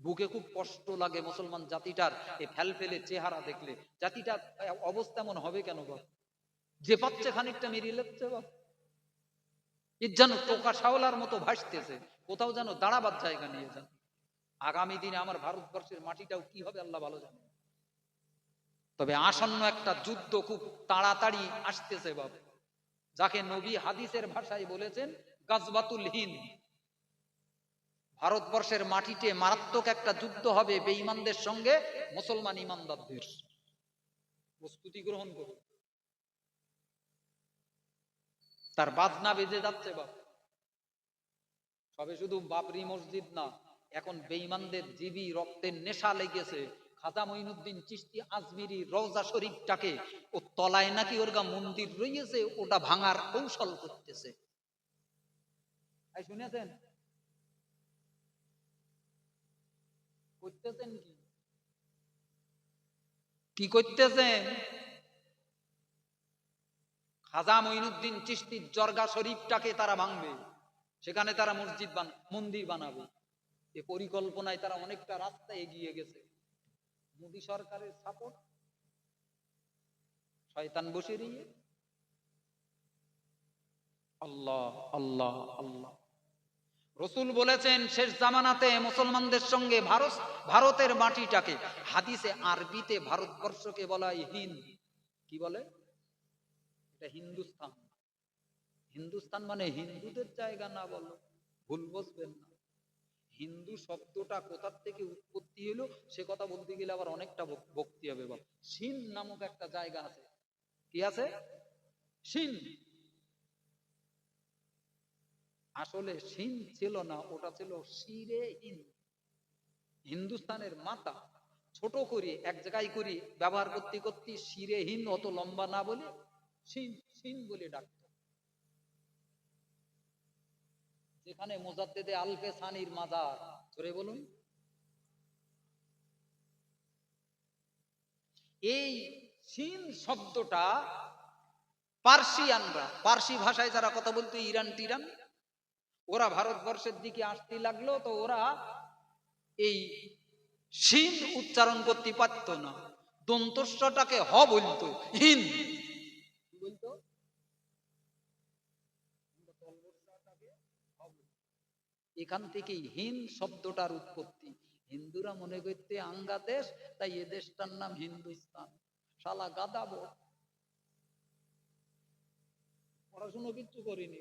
বুকে খুব কষ্ট লাগে মুসলমান জাতিটার। এই ফেলফেলে চেহারা দেখলে। জাতিটার অবস্থা এমন হবে কেন বাপ যে পাচ্ছে খানিকটা মেরিয়ে লাগছে বাপ এর যেন টোকা শাওলার মতো ভাসতেছে। কোথাও যেন দাঁড়াবার জায়গা নিয়ে যান। আগামী দিনে আমার ভারতবর্ষের মাটিটাও কি হবে আল্লাহ ভালো জানে। তবে আসন্ন একটা যুদ্ধ খুব তাড়াতাড়ি আসতেছে বাপ। যাকে নবী হাদিসের ভাষায় বলেছেন গাজবাতুল হিন্দ। ভারতবর্ষের মাটিতে মারাত্মক একটা যুদ্ধ হবে বেঈমানদের সঙ্গে মুসলমান ইমানদারদের। প্রস্তুতি গ্রহণ করুন। তার বাজনা বেজে যাচ্ছে বাপ। সবে শুধু বাবরি মসজিদ না, এখন বেঈমানদের জীবী রক্তের নেশা লেগেছে। খাজা মঈনুদ্দিন চিস্তি আজমিরি রওজা শরীফটাকে ও তলায় নাকি ওর গা মন্দির রয়েছে ওটা ভাঙার কৌশল করতেছে। শুনেছেন? করতেছেন কি? কি করতেছেন? খাজা মঈনুদ্দিন চিস্তির জর্গা শরীফটাকে তারা ভাঙবে। সেখানে তারা মসজিদ মন্দির বানাবে। এ পরিকল্পনায় তারা অনেকটা রাস্তা এগিয়ে গেছে। মোদী সরকারের সাপোর্ট শয়তান বসে দিয়ে আল্লাহ আল্লাহ আল্লাহ। রসুল বলেছেন, শেষ জামানাতে মুসলমানদের সঙ্গে ভারত, ভারতের মাটিটাকে, হাদিসে আরবিতে ভারতবর্ষকে বলা হয় হিন্দ। কি বলে? এটা হিন্দুস্তান। হিন্দুস্তান মানে হিন্দুদের জায়গা না বলো, ভুল বসবেন না। হিন্দু শব্দটা কোথার থেকে উৎপত্তি হলো, সে কথা বলতে গেলে আবার অনেকটা ভক্তি হবে বাবা সিন নামক একটা জায়গা আছে। কি আছে? সিন। আসলে সিন ছিল না, ওটা ছিল শিরে হিন্দ হিন্দুস্তানের মাতা, ছোট করে, এক জায়গায় করি, ব্যবহার করতে করতে শিরে অত লম্বা না বলে সিন সিন বলে ডাকত। যেখানে মোজাদ্দেদে আলফে সানির মাজার, ধরে বলুন। এই সিন শব্দটা পার্সিয়ানরা, পার্সি ভাষায় যারা কথা বলতো ইরান টিরান ওরা ভারতবর্ষের দিকে আসতে লাগল, তো ওরা এই সিন উচ্চারণ করতে পারত না। দন্তস্বটাকে হ বলতো, হিন। এখান থেকে হিন শব্দটার উৎপত্তি। হিন্দুরা মনে করতে আঙ্গা দেশ, তাই এ দেশটার নাম হিন্দুস্তান। শালা গাদাবো পড়াশুনো কিচ্ছু করিনি।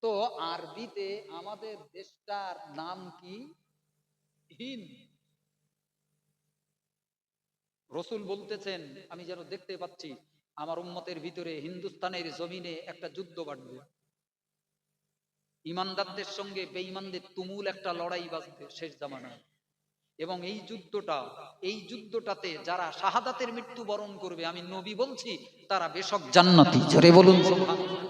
তো আরবিতে আমাদের দেশটার নাম কি? হিন্দ। রসুল বলতেছেন, আমি যেন দেখতে পাচ্ছি, আমার উম্মতের ভিতরে হিন্দুস্তানের জমিনে একটা যুদ্ধ বাড়বে ইমানদারদের সঙ্গে বেঈমানদের তুমুল একটা লড়াই বাজবে শেষ জামানায়। এবং এই যুদ্ধটা, এই যুদ্ধটাতে যারা শাহাদাতের মৃত্যু বরণ করবে, আমি নবী বলছি, তারা বেশক জান্নাতি। জোরে বলুন সুবহানাল্লাহ।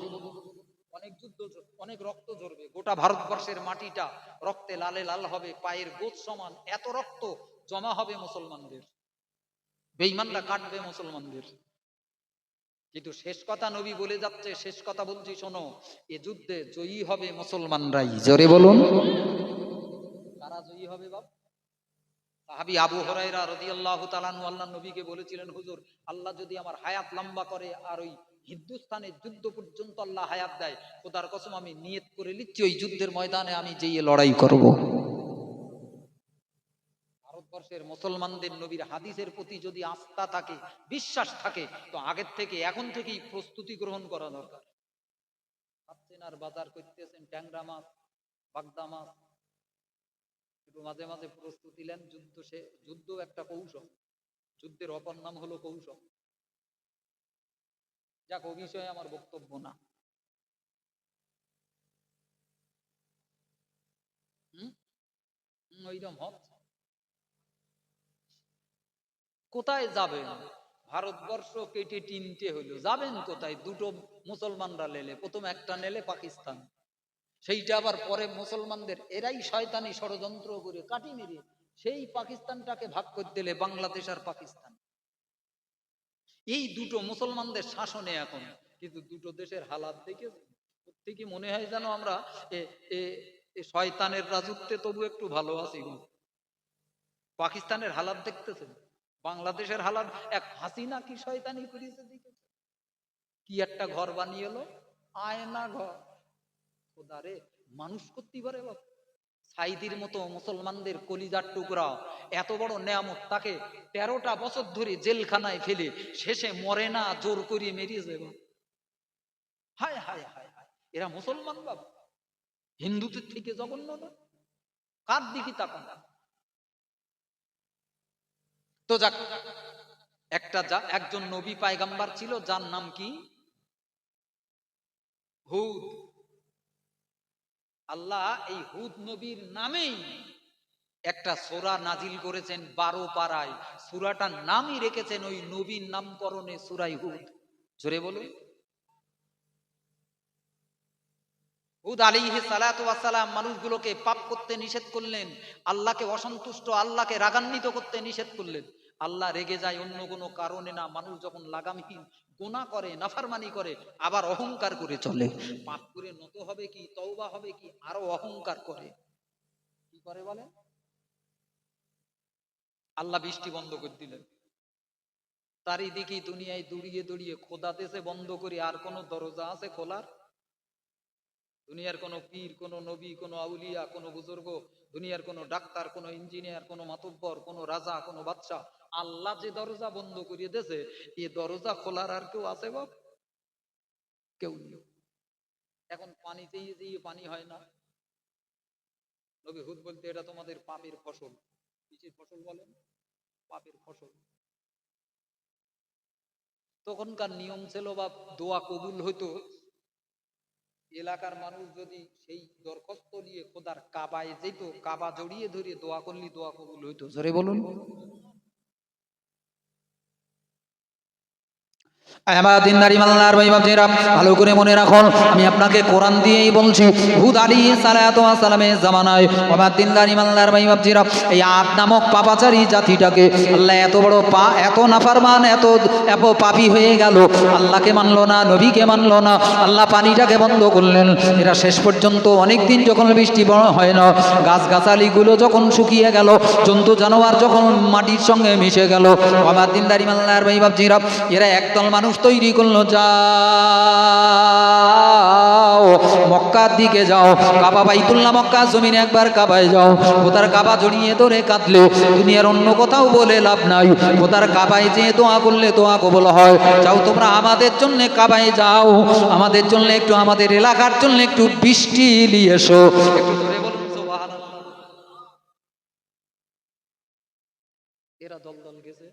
অনেক যুদ্ধ ঝ- অনেক রক্ত ঝরবে। গোটা ভারতবর্ষের মাটিটা রক্তে লালে লাল হবে, পায়ের গোদ সমান, এত রক্ত জমা হবে মুসলমানদের। বেঈমানরা কাটবে মুসলমানদের। কিন্তু শেষ কথা নবী বলে যাচ্ছে, শেষ কথা বলছি, শোনো, এ যুদ্ধে জয়ী হবে মুসলমানরাই। জোরে বলুন। কারা জয়ী হবে বাপ? সাহাবি আবু হরাইরা রাদিয়াল্লাহু তাআলা আনহু আল্লাহ নবীকে বলেছিলেন, হুজুর, আল্লাহ যদি আমার হায়াত লম্বা করে আর ওই হিন্দুস্তানের যুদ্ধ পর্যন্ত আল্লাহ হায়াত দেয়। খোদার কসম, আমি নিয়ত করে নিচ্ছি ওই যুদ্ধের ময়দানে আমি যেয়ে লড়াই করব। ভারতবর্ষের মুসলমানদের নবীর হাদিসের প্রতি যদি আস্থা থাকে, বিশ্বাস থাকে, তো আগের থেকে এখন থেকেই প্রস্তুতি গ্রহণ করা দরকার। খাচ্ছেন আর বাজার করতেছেন ট্যাংরা মাছ, বাগদা মাছ। একটু মাঝে মাঝে প্রস্তুতি নেন, যুদ্ধ সে যুদ্ধ একটা কৌশল। যুদ্ধের অপর নাম হলো কৌশল। যাক ও বিষয়ে আমার বক্তব্য না। কোথায় যাবেন? ভারতবর্ষ কেটে তিনটে হইল। যাবেন কোথায়? দুটো মুসলমানরা নেলে। প্রথম একটা নেলে পাকিস্তান। সেইটা আবার পরে মুসলমানদের এরাই শয়তানি ষড়যন্ত্র করে কাটি মেরে সেই পাকিস্তানটাকে ভাগ করে দিলে বাংলাদেশ আর পাকিস্তান। এই দুটো মুসলমানদের শাসনে এখন, কিন্তু দুটো দেশের হালাত দেখে থেকে মনে হয় যেন আমরা শয়তানের রাজত্বে তবু একটু ভালো আছি। পাকিস্তানের হালাত দেখতেছেন? বাংলাদেশের হালাত এক হাসিনা কি শয়তানি করিয়েছে দিকে কি একটা ঘর বানিয়ে এলো? আয়না ঘর। খোদারে মানুষ করতে পারে বাবা সাইদির মতো মুসলমানদের কলিজার টুকরা, এত বড় নেয়ামত তাকে তেরোটা বছর ধরে জেলখানায় ফেলে, শেষে মরে না, জোর করিয়ে মেরিয়ে যাবে। হায় হায় হায় হায়, এরা মুসলমান বাবা। হিন্দুদের থেকে জঘন্য কার দিকে তাকান? তো যাক, একটা যা, একজন নবী পায়গাম্বার ছিল, যার নাম কি? হুদ। আল্লাহ এই হুদ নবীর নামেই একটা সোরা নাজিল করেছেন বারো পাড়ায়। সুরাটার নামই রেখেছেন ওই নবীর নামকরণে সুরাই হুদ। জোরে বলুন। হুদ আলিহি সালাম মানুষগুলোকে পাপ করতে নিষেধ করলেন, আল্লাহকে অসন্তুষ্ট, আল্লাহকে রাগান্বিত করতে নিষেধ করলেন। আল্লাহ রেগে যায় অন্য কোনো কারণে না, মানুষ যখন লাগামহীন গোনা করে, নাফারমানি করে, আবার অহংকার করে চলে। পাপ করে নত হবে কি, তওবা হবে কি, আরও অহংকার করে। কি করে বলে? আল্লাহ বৃষ্টি বন্ধ করে দিলেন। চারিদিকে দুনিয়ায় দড়িয়ে দড়িয়ে খোদা দেশে বন্ধ করি, আর কোনো দরজা আছে খোলার? দুনিয়ার কোনো পীর, কোনো নবী, কোনো আউলিয়া, কোনো বুজুর্গ, দুনিয়ার কোনো ডাক্তার, কোনো ইঞ্জিনিয়ার, কোনো মাতব্বর, কোনো রাজা, কোনো বাচ্চা আল্লাহ যে দরজা বন্ধ করিয়ে দেছে এই দরজা খোলার আর কেউ আছে বাপ? কেউ নেই। এখন পানি চেয়ে চেয়ে পানি হয় না। নবী হুদ বলতে এটা তোমাদের পাপের ফসল। কিসের ফসল বলেন? পাপের ফসল। তখনকার নিয়ম ছিল বা দোয়া কবুল হইতো। এলাকার মানুষ যদি সেই দরখাস্ত নিয়ে খোদার কাবায় যেত, কাবা জড়িয়ে ধরে দোয়া করলি, দোয়া কবুল হইতো। জোরে বলুন। ভালো করে মনে রাখুন, আমি আপনাকে কোরআন দিয়েই বলছি, হুদ আলী সালামের জামানায় এই আদ নামক পাপাচারী জাতিটাকে আল্লাহ এত বড় পা, এত নাফারমান, এত এত পাপি হয়ে গেল, আল্লাহকে মানলো না, নবীকে না, আল্লাহ পানিটাকে বন্ধ করলেন। এরা শেষ পর্যন্ত অনেক দিন যখন বৃষ্টি বড় হয় না গাছ গাছালিগুলো যখন শুকিয়ে গেল, জন্তু জানোয়ার যখন মাটির সঙ্গে মিশে গেল আমার দিনদারি মাল্লার ভাই বাবজিরা এরা একদল মানুষ তৈরি করল, যাও, মক্কার দিকে যাও। কাবা বাইতুল্লাহ মক্কা জমিনে একবার কাবায় যাও। কোথার কাবা জড়িয়ে ধরে কাঁদলে, দুনিয়ার অন্য কোথাও বলে লাভ নাই। কোথার কাবায় যে দোয়া করলে দোয়া কবল হয়। যাও তোমরা আমাদের জন্য কাবায় যাও। আমাদের জন্য একটু আমাদের এলাকার জন্য একটু বৃষ্টি নিয়ে এসো। এরা দল দল গেছে,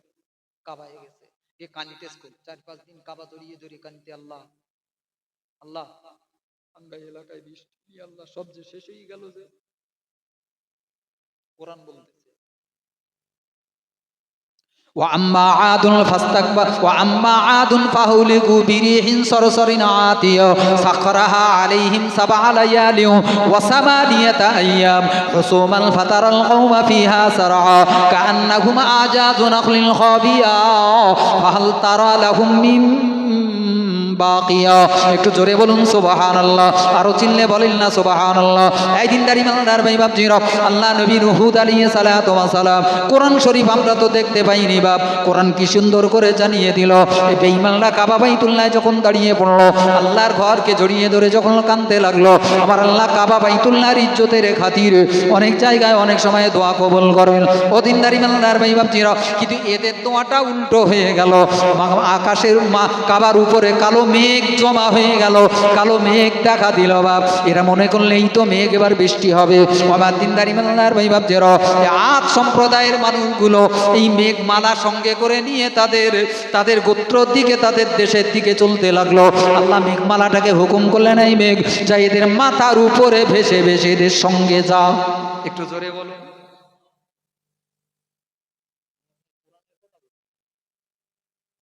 কাবায় এ কানিতে চার, পাঁচ দিন কাবা জড়িয়ে জড়িয়ে কানিতে আল্লাহ। আল্লাহ ঠান্ডা এলাকায় বৃষ্টি, আল্লাহ, সব যে শেষ হয়ে গেল যে। কোরআন বলতেছে وأما عاد فاستكبر وأما عاد فأهلكوا بريح صرصر عاتية سخرها عليهم سبع ليال وثمانية أيام. حسوما فترى القوم فيها سرعا كأنهم أعجاز نخل خاوية فهل ترى لهم من বাকিয়া। একটু জোরে বলুন সুবাহান আল্লাহ আরও চিনলে বলেন না সুবাহান আল্লাহ এই দিন দাঁড়ি মালদার ভাই বাপ জিরব আল্লাহ নবী হুদ আলী সালাত সালাম, কোরআন শরীফ আমরা তো দেখতে পাইনি বাপ। কোরআন কি সুন্দর করে জানিয়ে দিল। এই বেঈমানরা কাবা বাইতুল্লাহ যখন দাঁড়িয়ে পড়ল, আল্লাহর ঘরকে জড়িয়ে ধরে যখন কানতে লাগল, আমার আল্লাহ কাবা বাইতুল্লাহর ইজ্জতের খাতিরে অনেক জায়গায় অনেক সময় দোয়া কবল করেন। ও দিন দাঁড়ি মালদার ভাই বাপ জিরব কিন্তু এদের দোয়াটা উল্টো হয়ে গেল। আকাশের মা কাবার উপরে কালো মেঘ জমা হয়ে গেল, কালো মেঘ দেখা দিল বাপ। এরা মনে করলেই তো মেঘ এবার বৃষ্টি হবে। আমার দিনদারি মালার ভাই বাপ যেন আজ সম্প্রদায়ের মানুষগুলো এই মেঘ মালা সঙ্গে করে নিয়ে তাদের তাদের গোত্রর দিকে, তাদের দেশের দিকে চলতে লাগল। আল্লাহ মেঘমালাটাকে হুকুম করলেন, এই মেঘ, যা এদের মাথার উপরে ভেসে ভেসে এদের সঙ্গে যাও একটু জোরে বলুন।